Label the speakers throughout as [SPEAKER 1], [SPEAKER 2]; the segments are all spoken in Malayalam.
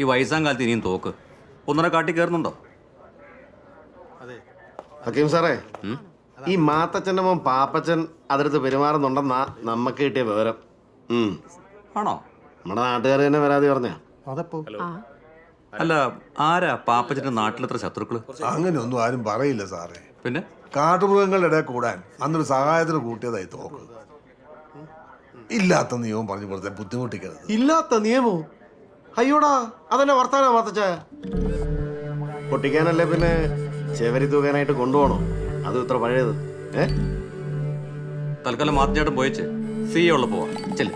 [SPEAKER 1] ഈ വയസ്സാം കാലത്ത് ഇനിയും തോക്ക്. ഒന്നര കാട്ടി കയറുന്നുണ്ടോ?
[SPEAKER 2] ഹക്കീം സാറേ ഈ മാത്തച്ഛന്റെ മോൻ പാപ്പച്ചൻ അതിർത്ത് പെരുമാറുന്നുണ്ടെന്നാ നമുക്ക് കിട്ടിയ വിവരം.
[SPEAKER 1] ആണോ?
[SPEAKER 2] നമ്മുടെ നാട്ടുകാർ തന്നെ വരാതെ പറഞ്ഞ.
[SPEAKER 1] അല്ല ആരാ പാപ്പച്ചന്റെ നാട്ടിലെത്ര ശത്രുക്കൾ?
[SPEAKER 3] അങ്ങനെയൊന്നും ആരും പറയില്ല സാറേ.
[SPEAKER 1] പിന്നെ?
[SPEAKER 3] കാട്ടുമൃഗങ്ങളുടെ ഇടയിൽ കൂടാൻ അന്നൊരു സഹായത്തിന് കൂട്ടിയതായി തോക്ക്. ഇല്ലാത്ത നിയമം പറഞ്ഞു കൊടുത്ത ബുദ്ധിമുട്ടിക്കരുത്.
[SPEAKER 2] ഇല്ലാത്ത നിയമോ? അയ്യോടാ അതന്നെ വർത്താനാ മാത്തച്ഛ. പൊട്ടിക്കാനല്ലേ പിന്നെ ചെവരി തൂക്കാനായിട്ട് കൊണ്ടുപോകണോ അത് ഇത്ര പഴയത്. ഏ?
[SPEAKER 1] തൽക്കാലം മാത്തച്ചേട്ടൻ പോയച്ച്. സി എ ഉള്ള പോവാ ചെല്ലേ.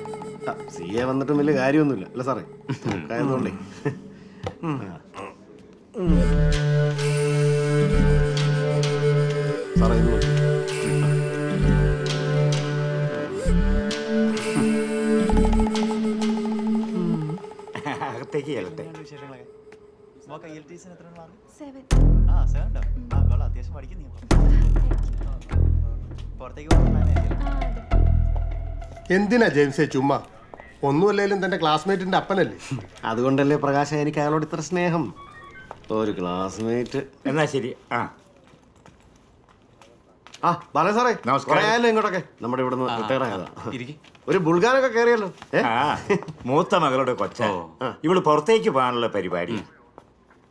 [SPEAKER 2] സി എ വന്നിട്ടും വലിയ കാര്യമൊന്നുമില്ല. അല്ല സാറേ കാര്യമൊന്നുമില്ലേ സാറേ ഇത് നോക്ക്.
[SPEAKER 4] പുറത്തേക്ക് ചെല്ലട്ടെ.
[SPEAKER 5] എന്തിനാ ജെയിംസേ ചുമ്മാ ഒന്നുമല്ലേലും തന്റെ ക്ലാസ്മേറ്റിന്റെ അപ്പനല്ലേ?
[SPEAKER 2] അതുകൊണ്ടല്ലേ പ്രകാശ എനിക്ക് അയാളോട് ഇത്ര സ്നേഹം? ഒരു ക്ലാസ്മേറ്റ്.
[SPEAKER 6] എന്നാ ശരി. ആ.
[SPEAKER 2] ആ ബാലേ സാറേ
[SPEAKER 6] നമസ്കാരം.
[SPEAKER 2] ഇങ്ങോട്ടൊക്കെ. നമ്മുടെ ഇവിടെ നിന്ന് റിട്ടയർ ആയതാ.
[SPEAKER 1] ഇരിക്ക്.
[SPEAKER 2] ഒരു ബുൾഗാനൊക്കെ കയറിയല്ലോ ഏ?
[SPEAKER 6] ആ മൂത്ത മകളുടെ കൊച്ച. ഇവൾ പുറത്തേക്ക് പോകാനുള്ള പരിപാടി.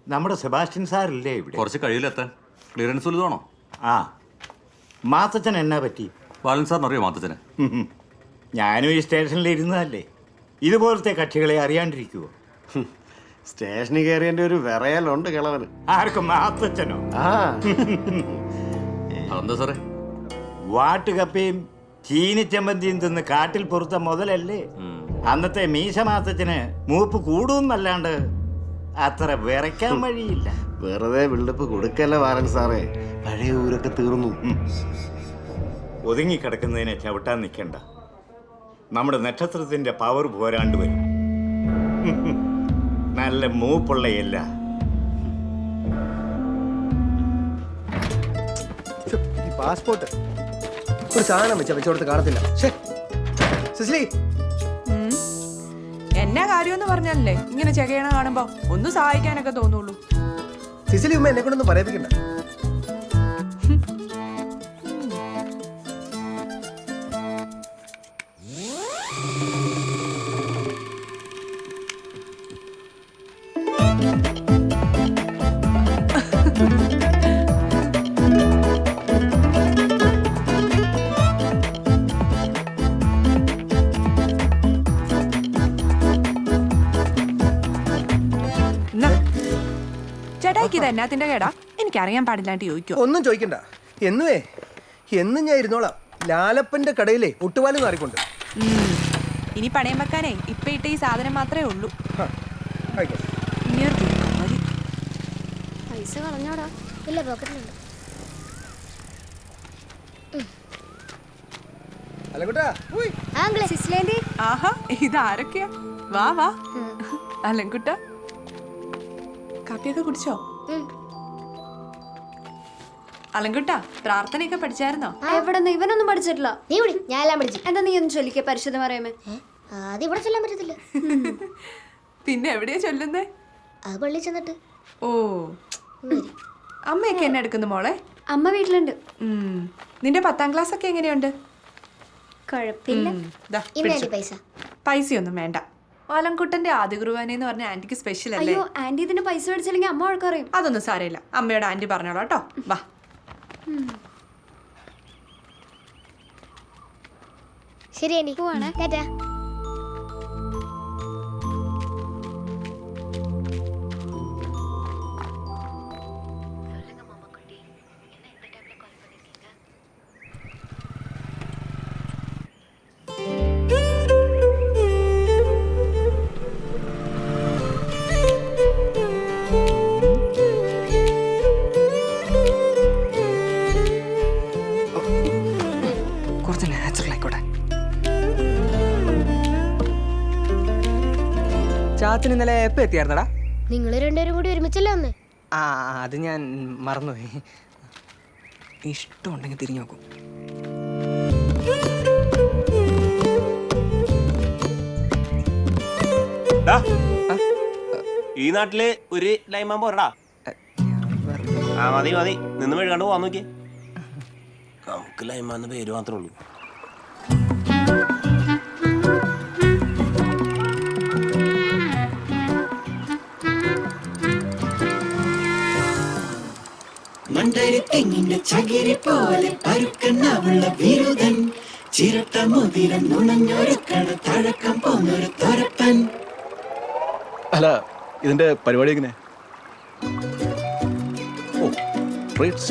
[SPEAKER 6] നമ്മുടെ സെബാസ്റ്റ്യൻ സാറില്ലേ ഇവിടെ?
[SPEAKER 1] കുറച്ച് കഴിയില്ലെത്താൻ ക്ലിയറൻസ് വലുതാണോ?
[SPEAKER 6] ആ. മാത്തച്ഛൻ എന്നാ പറ്റി?
[SPEAKER 1] ബാലൻ സാറിന് അറിയോ മാത്തച്ഛനെ.
[SPEAKER 6] ഞാനും ഈ സ്റ്റേഷനിൽ ഇരുന്നതല്ലേ. ഇതുപോലത്തെ കക്ഷികളെ അറിയാണ്ടിരിക്കുവോ.
[SPEAKER 2] സ്റ്റേഷനിൽ കയറിയതിന്റെ ഒരു വിറയലുണ്ട് കിളവന്.
[SPEAKER 6] ആർക്കും മാത്തച്ഛനോ?
[SPEAKER 2] ആ.
[SPEAKER 1] അതെന്താ സാറേ?
[SPEAKER 6] വാട്ടുകപ്പയും ചീനിച്ചമ്പന്തിയും തിന്ന് കാട്ടിൽ പൊറുത്ത മുതലല്ലേ? അന്നത്തെ മീശമാസത്തിന് മൂപ്പ് കൂടുന്നല്ലാണ്ട് അത്ര വിറയ്ക്കാൻ വഴിയില്ല.
[SPEAKER 2] വെറുതെ ബിൽഡപ്പ് കൊടുക്കല്ല വാരൻ സാറേ? പഴയ ഊരൊക്കെ തീർന്നു.
[SPEAKER 6] ഒതുങ്ങിക്കിടക്കുന്നതിനെ ചവിട്ടാൻ നിൽക്കണ്ട. നമ്മുടെ നക്ഷത്രത്തിന്റെ പവർ പോരാണ്ട് വരും. നല്ല മൂപ്പുള്ള എല്ല.
[SPEAKER 7] ഈ പാസ്പോർട്ട്. ഒരു സാധനം വെച്ച വെച്ചോടത്ത് കാണത്തില്ല. സിസ്ലി.
[SPEAKER 8] എന്നാ കാര്യമെന്ന് പറഞ്ഞല്ലേ ഇങ്ങനെ ചെകയണ കാണുമ്പോ ഒന്ന് സഹായിക്കാനൊക്കെ തോന്നുള്ളൂ.
[SPEAKER 7] സിസിലി ഉമ്മ എന്നെ കൊണ്ടൊന്നും പറയിപ്പിക്കണ്ട
[SPEAKER 8] ഇത് എന്നാത്തിന്റെ കേടാ? എനിക്കറിയാൻ പാടില്ലാണ്ട് ചോദിക്കോ.
[SPEAKER 7] ഒന്നും ചോദിക്കണ്ട. എന്നുവേ എന്നും ഞാൻ ഇരുന്നോളാം. ലാലപ്പന്റെ കടയിലെ ഒട്ടുപാലും മാറിക്കൊണ്ട്.
[SPEAKER 8] ഇനി പണയം വെക്കാനേ ഇപ്പൊ ഇട്ട ഈ സാധനം മാത്രമേ ഉള്ളൂ. ഇനിയൊരു കാര്യം.
[SPEAKER 9] പൈസ കളഞ്ഞോടാ. ഇല്ല പോക്കറ്റിലുണ്ട്
[SPEAKER 7] അല്ലക്കുട്ടാ ഉയ്.
[SPEAKER 9] ആംഗ്ലേ സിസ്ലേന്റി
[SPEAKER 8] ആഹാ ഇത് ആരൊക്കെയാ? വാ വാ. അലങ്കുട്ട. കാപ്പിയൊക്കെ കുടിച്ചോ? അലങ്കുട്ട പ്രാർത്ഥനയൊക്കെ പഠിച്ചായിരുന്നോ?
[SPEAKER 9] എവിടെ നിന്ന് ഇവനൊന്നും പഠിച്ചിട്ടില്ല. നീ വിളി ഞാൻ എല്ലാം പഠിച്ചു എന്താ നീ ഒന്ന് ചൊല്ലിക്ക പരിശുദ്ധ പറയുമേ അത് ഇവിടെ ചൊല്ലാൻ പറ്റത്തില്ല.
[SPEAKER 8] പിന്നെ എവിടെയാ ചൊല്ലുന്നേ?
[SPEAKER 9] അത് പള്ളി ചെന്നിട്ട്.
[SPEAKER 8] ഓ. അമ്മയൊക്കെ എന്നെ എടുക്കുന്നു മോളെ?
[SPEAKER 9] അമ്മ വീട്ടിലുണ്ട്.
[SPEAKER 8] നിന്റെ പത്താം ക്ലാസ് ഒക്കെ എങ്ങനെയുണ്ട്?
[SPEAKER 9] കുഴപ്പമില്ല. പൈസ?
[SPEAKER 8] പൈസയൊന്നും വേണ്ട. അലങ്കുട്ടന്റെ ആദ്യ എന്ന് പറഞ്ഞ ആന്റിക്ക് സ്പെഷ്യൽ അല്ലേ?
[SPEAKER 9] അയ്യോ ആന്റി ഇതിന് പൈസ മേടിച്ചില്ലെങ്കിൽ അമ്മ വഴക്കറിയും.
[SPEAKER 8] അതൊന്നും സാരമില്ല. അമ്മയോട് ആന്റി പറഞ്ഞോളാം കേട്ടോ. വാ.
[SPEAKER 9] ശരി എനിക്ക് പോവാണ്. ടാറ്റാ.
[SPEAKER 7] ചാത്തിന് ഇന്നലെ എപ്പോ എത്തിയായിരുന്നടാ?
[SPEAKER 9] നിങ്ങൾ രണ്ടുപേരും കൂടി ഒരുമിച്ചല്ലേ ഒന്ന്
[SPEAKER 7] ആ അത് ഞാൻ മറന്നുപോയി. ഇഷ്ടമുണ്ടെങ്കിൽ തിരിഞ്ഞു നോക്കും.
[SPEAKER 10] ഈ നാട്ടിൽ ഒരു ലൈമാൻ പോരടാ. ആ മതി മതി. നിന്ന് മെഴുകാണ്ട് പോവാൻ നോക്കി നമുക്ക് ലൈമാന്ന് പേര് മാത്രമേ ഉള്ളൂ.
[SPEAKER 11] മണ്ടരിത്തെങ്ങിന്റെ ചകിരി പോലെ പരുക്കണ്ണാവുള്ള വിരുദൻ ചിരട്ട മുതിരം നുണഞ്ഞൊരുക്കണ തഴക്കം പോന്നൊരു തൊരപ്പൻ.
[SPEAKER 4] അല്ല ഇതിന്റെ പരിപാടി എങ്ങനെ? ഓ ട്രേഡ്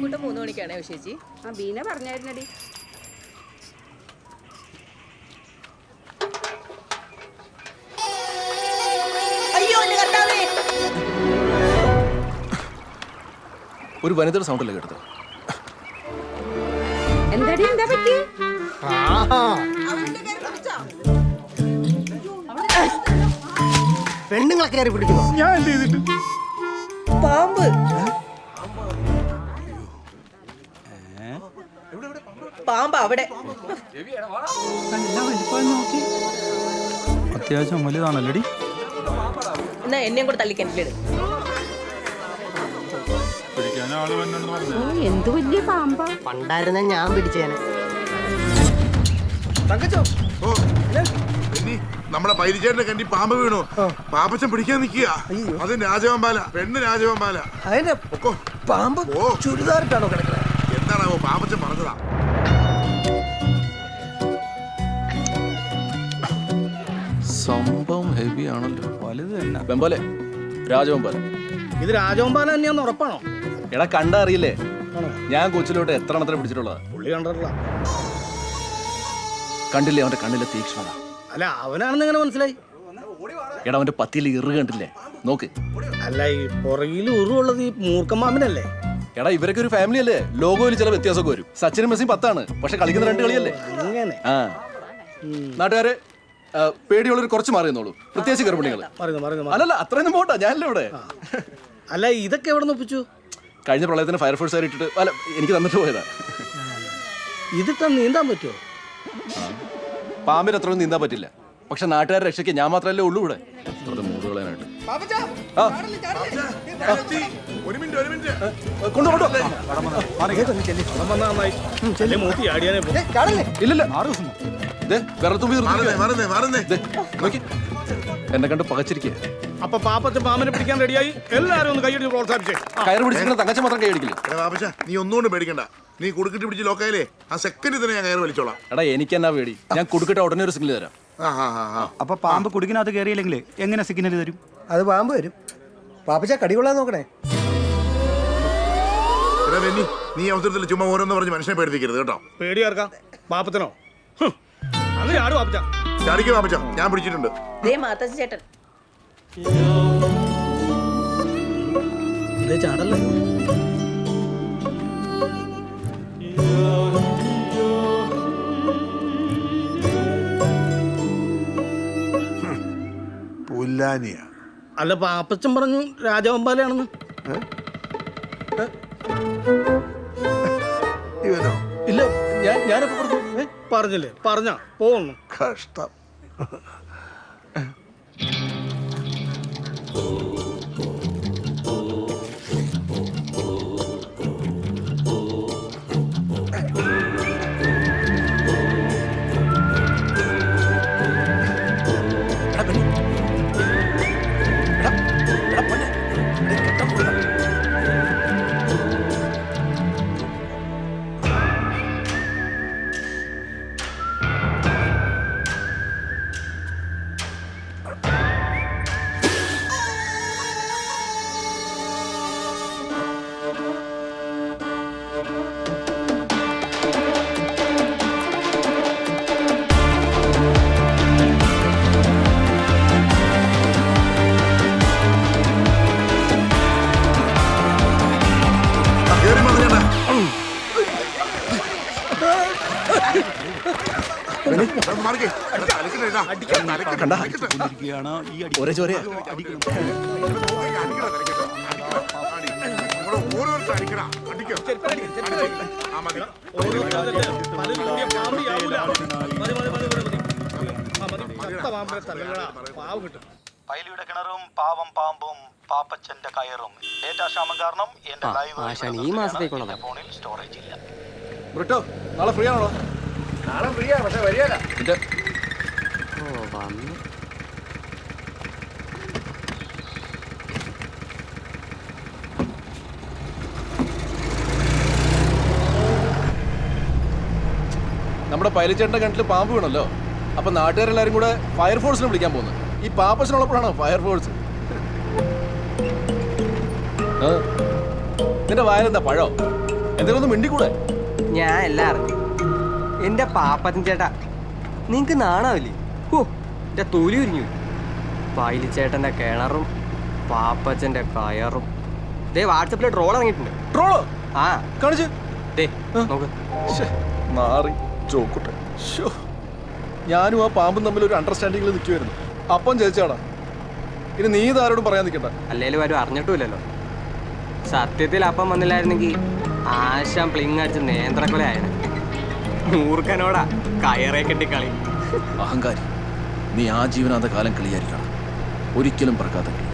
[SPEAKER 8] അയൽക്കൂട്ടം മൂന്ന് മണിക്കാണേ ചേച്ചി ആ ബീന പറഞ്ഞായിരുന്നടി.
[SPEAKER 4] ഒരു വനിതയുടെ സൗണ്ട് അല്ലേ കേട്ടത്?
[SPEAKER 8] എന്താടി എന്താ പറ്റി
[SPEAKER 7] പെണ്ണുങ്ങളെ കയറി പിടിക്കുന്നു.
[SPEAKER 5] ഞാൻ എന്ത് ചെയ്തിട്ട്?
[SPEAKER 8] പാമ്പ്. പാമ്പ് അവിടെ.
[SPEAKER 4] അത്യാവശ്യം വലുതാണല്ലോടി
[SPEAKER 8] എന്നാ എന്നെയും കൂടെ തള്ളിക്കിണറ്റിലിട് എന്ത് വലിയ പാമ്പാ.
[SPEAKER 7] പണ്ടായിരുന്ന ഞാൻ പിടിച്ചേനെ.
[SPEAKER 3] ഓ ഇനി നമ്മുടെ പൈരിച്ചേട്ടന്റെ കണ്ടി പാമ്പ് വീണു. പാപ്പച്ചൻ പിടിക്കാൻ നിക്കുക അത് രാജവമ്പാല പെണ്ണ് രാജവമ്പാല.
[SPEAKER 7] പാമ്പ്. ചുരിദാറിട്ടാണോ കിടക്കുന്നത്?
[SPEAKER 3] എന്താണാവോ പാപ്പച്ചൻ
[SPEAKER 4] വലുത് തന്നെ. വെമ്പോലെ. രാജവെമ്പോലെ.
[SPEAKER 5] ഇത് രാജവെമ്പാല തന്നെയാന്ന് ഉറപ്പാണോ?
[SPEAKER 4] എടാ കണ്ടറിയില്ലേ ഞാൻ കൊച്ചിലോട്ട് എത്ര എണ്ണത്തിനെ പിടിച്ചിട്ടുള്ളതാ?
[SPEAKER 5] പുള്ളി കണ്ടിട്ടില്ല.
[SPEAKER 4] കണ്ടില്ലേ? അവന്റെ കണ്ണിലെ തീക്ഷ്ണത.
[SPEAKER 5] അല്ല അവനാണെന്ന് എങ്ങനെ മനസ്സിലായി?
[SPEAKER 4] എടാ അവന്റെ പത്തിയിൽ ഇറു കണ്ടില്ലേ? നോക്ക്.
[SPEAKER 5] അല്ല ഈ പുറകിൽ ഉറുള്ളത് ഈ മൂർക്കമ്മാമിനല്ലേ?
[SPEAKER 4] എടാ ഇവരൊക്കെ ഒരു ഫാമിലി അല്ലേ? ലോകോയിൽ ചില വ്യത്യാസമൊക്കെ വരും. സച്ചിനും മെസ്സിയും പത്താണ്. പക്ഷെ കളിക്കുന്ന രണ്ട് കളിയല്ലേ? ആ. നാട്ടുകാരെ പേടിയുള്ളവർ കുറച്ച് മാറി നിന്നോളൂ. പ്രത്യേകിച്ച് ഗർഭിണികൾ
[SPEAKER 5] മറിയുന്നു മറിയുന്നു
[SPEAKER 4] അല്ലല്ല അത്രയൊന്നും പോട്ടെ ഞാനല്ലേ ഇവിടെ?
[SPEAKER 5] അല്ല ഇതൊക്കെ എവിടെ നിന്ന് ഒപ്പിച്ചു?
[SPEAKER 4] കഴിഞ്ഞ പ്രളയത്തിന് ഫയർഫോഴ്സ് ഇട്ടിട്ട് അല്ല എനിക്ക് തന്നിട്ട് പോയതാ.
[SPEAKER 5] ഇതിട്ടാ നീന്താൻ പറ്റുമോ
[SPEAKER 4] പാമ്പിന് അത്രയൊന്നും നീന്താൻ പറ്റില്ല. പക്ഷെ നാട്ടുകാരെ രക്ഷയ്ക്ക് ഞാൻ മാത്രമല്ലേ ഉള്ളൂ ഇവിടെ. വെറുതെ മൂട് കളയാനായിട്ട് ആ.
[SPEAKER 3] ഒരു മിനിറ്റ് ഒരു മിനിറ്റ്.
[SPEAKER 4] കൊണ്ടു കൊണ്ടു. ഇല്ലല്ല. വിരൽത്തുമ്പി
[SPEAKER 3] മറന്നേ
[SPEAKER 4] നിർത്തിയിരിക്കുവാ.
[SPEAKER 3] മറന്നേ മറന്നേ
[SPEAKER 4] ദേ, നോക്കി. എന്നെ കണ്ട് പകച്ചിരിക്കുക
[SPEAKER 5] അപ്പൊ പാപ്പച്ചൻ പാമ്പിനെ പിടിക്കാൻ റെഡിയായി. എല്ലാരും ഒന്ന് കൈയടി പ്രോത്സാഹിപ്പിച്ചേ.
[SPEAKER 4] കയറ് പിടിച്ചിട്ട് തങ്കച്ച മാത്രം കൈയടിക്കില്ല?
[SPEAKER 3] എടാ പാപ്പച്ച നീ ഒന്നുകൊണ്ട് പേടിക്കണ്ട. നീ കുടുക്കിട്ട് പിടിച്ച് ലോക്കായാലേ ആ സെക്കൻഡിൽ തന്നെ ഞാൻ കയറി വലിച്ചോളാം.
[SPEAKER 4] എടാ എനിക്ക് എന്നാ പേടി? ഞാൻ കുടുക്കിട്ട് ഉടനെ ഒരു സിഗ്നൽ തരാം.
[SPEAKER 10] അപ്പൊ പാമ്പ് കുടുക്കിനകത്ത് കയറിയില്ലെങ്കിൽ എങ്ങനെ സിഗ്നൽ തരും?
[SPEAKER 7] അത് പാമ്പ് വരും. പാപ്പച്ച കടികൊള്ളാൻ നോക്കണേ.
[SPEAKER 3] നീ അവസരത്തിൽ ചുമ്മാ ഓരോന്ന് പറഞ്ഞ് മനുഷ്യനെ പേടിപ്പിക്കരുത് കേട്ടോ.
[SPEAKER 5] പേടിയാർക്കാം? പാപ്പത്തിനോ. അങ്ങനെ ആടും
[SPEAKER 3] ചാടിക്ക് ഞാൻ പിടിച്ചിട്ടുണ്ട്.
[SPEAKER 8] ദേ ചേട്ടൻ.
[SPEAKER 5] ദേ ചാടല്ലേ?
[SPEAKER 3] പുല്ലാനിയ.
[SPEAKER 5] അല്ല പാപ്പച്ചൻ പറഞ്ഞു രാജവമ്പാലയാണെന്ന്.
[SPEAKER 3] ഇവനോ?
[SPEAKER 4] ഞാൻ
[SPEAKER 5] പറഞ്ഞില്ലേ? പറഞ്ഞ പോന്നു
[SPEAKER 3] കഷ്ടം. അടിച്ച്. ആ, മതി.
[SPEAKER 11] പൈലിയുടെ കിണറും പാവം പാമ്പും പാപ്പച്ചന്റെ കയറും. ഡേറ്റാ ക്ഷാമം കാരണം എന്റെ ലൈവ്
[SPEAKER 10] ഈ മാസത്തേക്കുള്ള
[SPEAKER 11] ഫോണിൽ സ്റ്റോറേജ് ഇല്ല.
[SPEAKER 4] ബ്രിട്ടോ നാളെ ഫ്രീ ആണോ
[SPEAKER 7] നാളെ ഫ്രീയാ പക്ഷെ വരികയല്ല.
[SPEAKER 10] വന്നു.
[SPEAKER 4] നമ്മുടെ പൈലച്ചേട്ടന്റെ കിണറ്റിൽ പാമ്പ് വീണല്ലോ. അപ്പൊ നാട്ടുകാരെല്ലാരും കൂടെ ഫയർഫോഴ്സിനെ വിളിക്കാൻ പോകുന്നു ഈ പാപ്പച്ചനുള്ളപ്പോഴാണ് ഫയർഫോഴ്സ്. നിന്റെ വായനെന്താ പഴോ? എന്തെങ്കിലും ഒന്ന് മിണ്ടിക്കൂടെ?
[SPEAKER 10] ഞാൻ എല്ലാം അറിഞ്ഞു. എന്റെ പാപ്പത്തിൻ ചേട്ടാ നിങ്ങക്ക് നാണാവില്ലേ? ഓ എന്റെ തൊലി ഉരിഞ്ഞു. പൈലിച്ചേട്ടന്റെ കിണറും പാപ്പച്ചന്റെ കയറും. ദേ വാട്സപ്പിൽ ട്രോൾ ഇറങ്ങിയിട്ടുണ്ട്.
[SPEAKER 4] ട്രോളോ?
[SPEAKER 10] ആ.
[SPEAKER 4] കാണിച്ചു.
[SPEAKER 10] ദേ നോക്ക്.
[SPEAKER 4] നാറി ചോക്കുട്ടെ. ഞാനും ആ പാമ്പും തമ്മിൽ ഒരു അണ്ടർസ്റ്റാൻഡിങ്ങിൽ നിൽക്കുമായിരുന്നു അപ്പം ചേച്ചാടാ ഇനി നീ ഇതാരോടും പറയാൻ നിൽക്കണ്ട.
[SPEAKER 10] അല്ലേലും ആരും അറിഞ്ഞിട്ടുമില്ലല്ലോ. സത്യത്തിൽ അപ്പം വന്നില്ലായിരുന്നെങ്കിൽ ആശാൻ പ്ലിങ് അടിച്ച് നേന്ത്രക്കൊലയായിരുന്നു മൂർഖനോടാ കയറേ കെട്ടി കളി.
[SPEAKER 4] അഹങ്കാരി. നീ ആജീവനാന്ത കാലം കളിയായിരിക്കണം. ഒരിക്കലും പറക്കാത്ത കളി